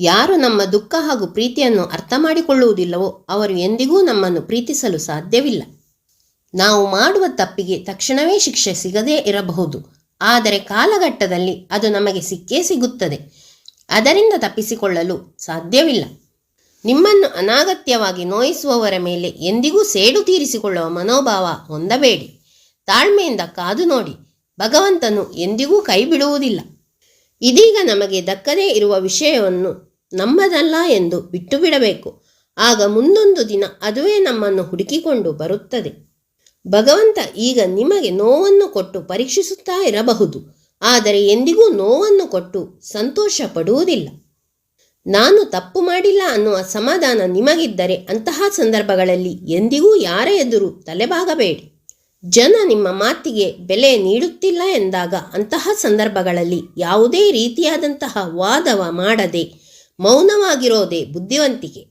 ಯಾರು ನಮ್ಮ ದುಃಖ ಹಾಗೂ ಪ್ರೀತಿಯನ್ನು ಅರ್ಥ ಮಾಡಿಕೊಳ್ಳುವುದಿಲ್ಲವೋ ಅವರು ಎಂದಿಗೂ ನಮ್ಮನ್ನು ಪ್ರೀತಿಸಲು ಸಾಧ್ಯವಿಲ್ಲ. ನಾವು ಮಾಡುವ ತಪ್ಪಿಗೆ ತಕ್ಷಣವೇ ಶಿಕ್ಷೆ ಸಿಗದೇ ಇರಬಹುದು. ಆದರೆ ಕಾಲಘಟ್ಟದಲ್ಲಿ ಅದು ನಮಗೆ ಸಿಕ್ಕೇ ಸಿಗುತ್ತದೆ. ಅದರಿಂದ ತಪ್ಪಿಸಿಕೊಳ್ಳಲು ಸಾಧ್ಯವಿಲ್ಲ. ನಿಮ್ಮನ್ನು ಅನಾಗತ್ಯವಾಗಿ ನೋಯಿಸುವವರ ಮೇಲೆ ಎಂದಿಗೂ ಸೇಡು ತೀರಿಸಿಕೊಳ್ಳುವ ಮನೋಭಾವ ಹೊಂದಬೇಡಿ. ತಾಳ್ಮೆಯಿಂದ ಕಾದು ನೋಡಿ. ಭಗವಂತನು ಎಂದಿಗೂ ಕೈ ಬಿಡುವುದಿಲ್ಲ ಇದೀಗ ನಮಗೆ ದಕ್ಕದೇ ಇರುವ ವಿಷಯವನ್ನು ನಮ್ಮದಲ್ಲ ಎಂದು ಬಿಟ್ಟು ಬಿಡಬೇಕು ಆಗ ಮುಂದೊಂದು ದಿನ ಅದುವೇ ನಮ್ಮನ್ನು ಹುಡುಕಿಕೊಂಡು ಬರುತ್ತದೆ. ಭಗವಂತ ಈಗ ನಿಮಗೆ ನೋವನ್ನು ಕೊಟ್ಟು ಪರೀಕ್ಷಿಸುತ್ತಾ ಇರಬಹುದು. ಆದರೆ ಎಂದಿಗೂ ನೋವನ್ನು ಕೊಟ್ಟು ಸಂತೋಷ ಪಡುವುದಿಲ್ಲ ನಾನು ತಪ್ಪು ಮಾಡಿಲ್ಲ ಅನ್ನುವ ಸಮಾಧಾನ ನಿಮಗಿದ್ದರೆ ಅಂತಹ ಸಂದರ್ಭಗಳಲ್ಲಿ ಎಂದಿಗೂ ಯಾರ ಎದುರು ತಲೆಬಾಗಬೇಡಿ. ಜನ ನಿಮ್ಮ ಮಾತಿಗೆ ಬೆಲೆ ನೀಡುತ್ತಿಲ್ಲ ಎಂದಾಗ ಅಂತಹ ಸಂದರ್ಭಗಳಲ್ಲಿ ಯಾವುದೇ ರೀತಿಯಾದಂತಹ ವಾದವ ಮಾಡದೆ ಮೌನವಾಗಿರೋದೇ ಬುದ್ಧಿವಂತಿಕೆ.